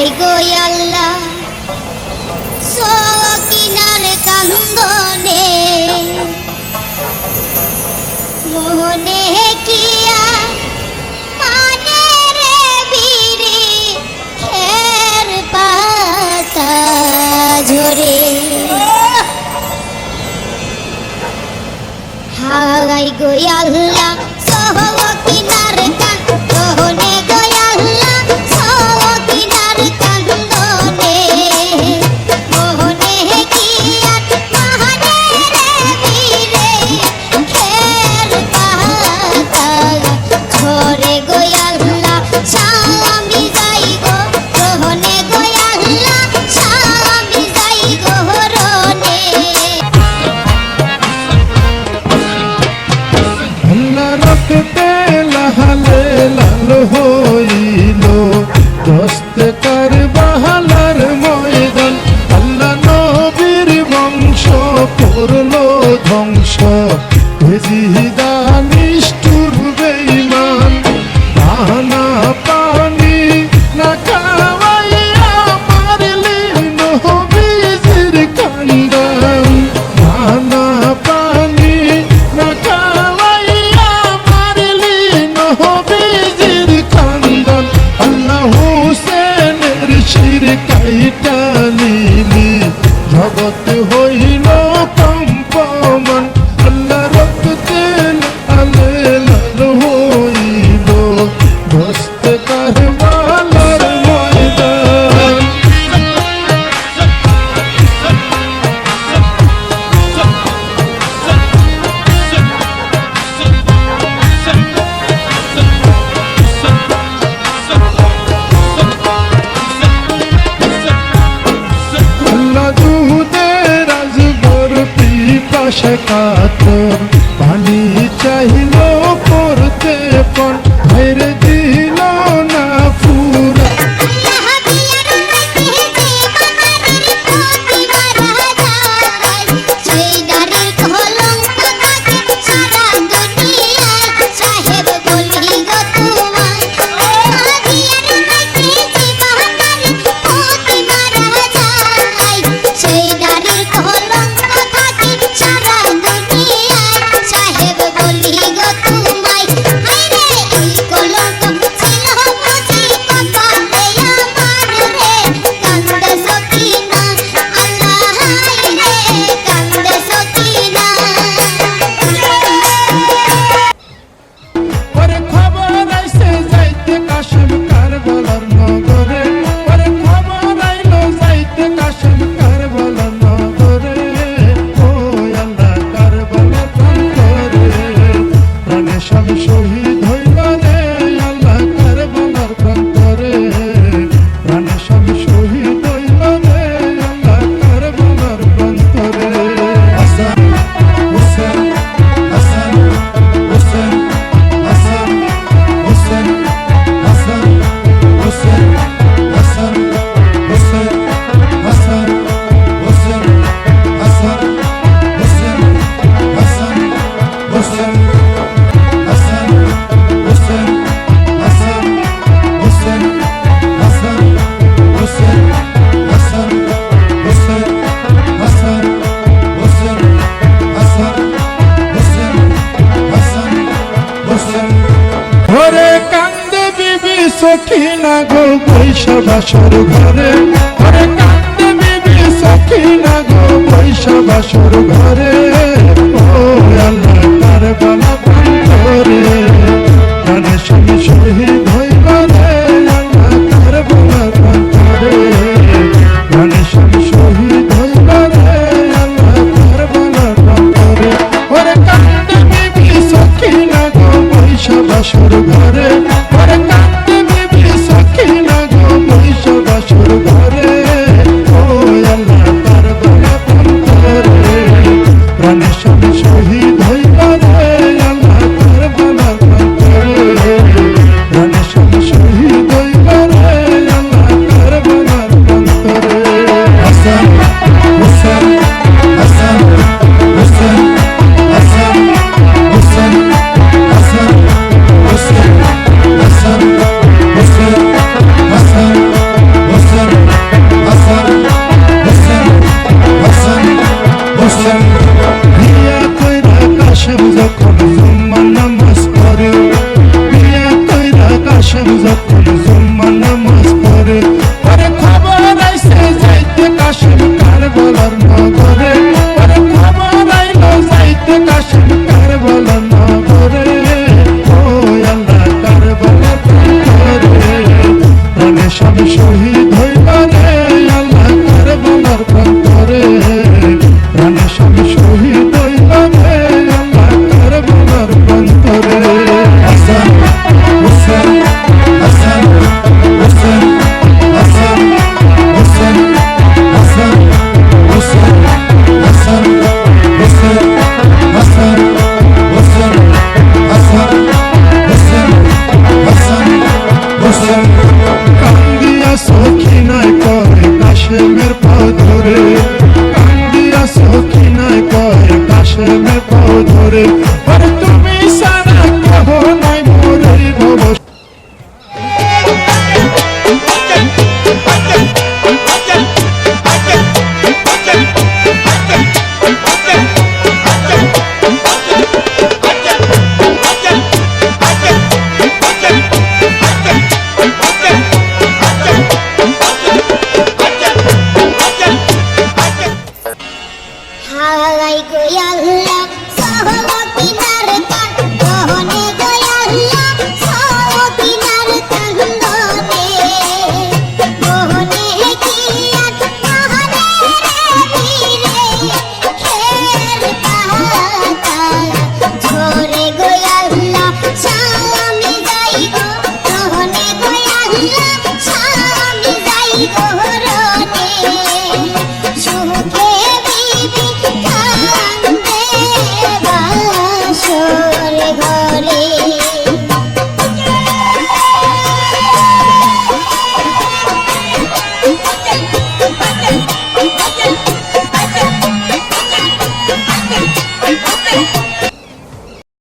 High গো আল্লাহ সকিনার কান্দনে। মোহনে কিয়া মানে রে বীরে খের পাতা ঝরে? গো আল্লাহ। শির কাইটা নিলি জগৎ হই শেখাতে সখিনা গো পয়সা বাসর ঘরে। ঘরে কান্দে বিবি সখিনা গো পয়সা বাসর ঘরে। প্রেমে পড়ে তুমি সারা কেহ নাই মোরের নবস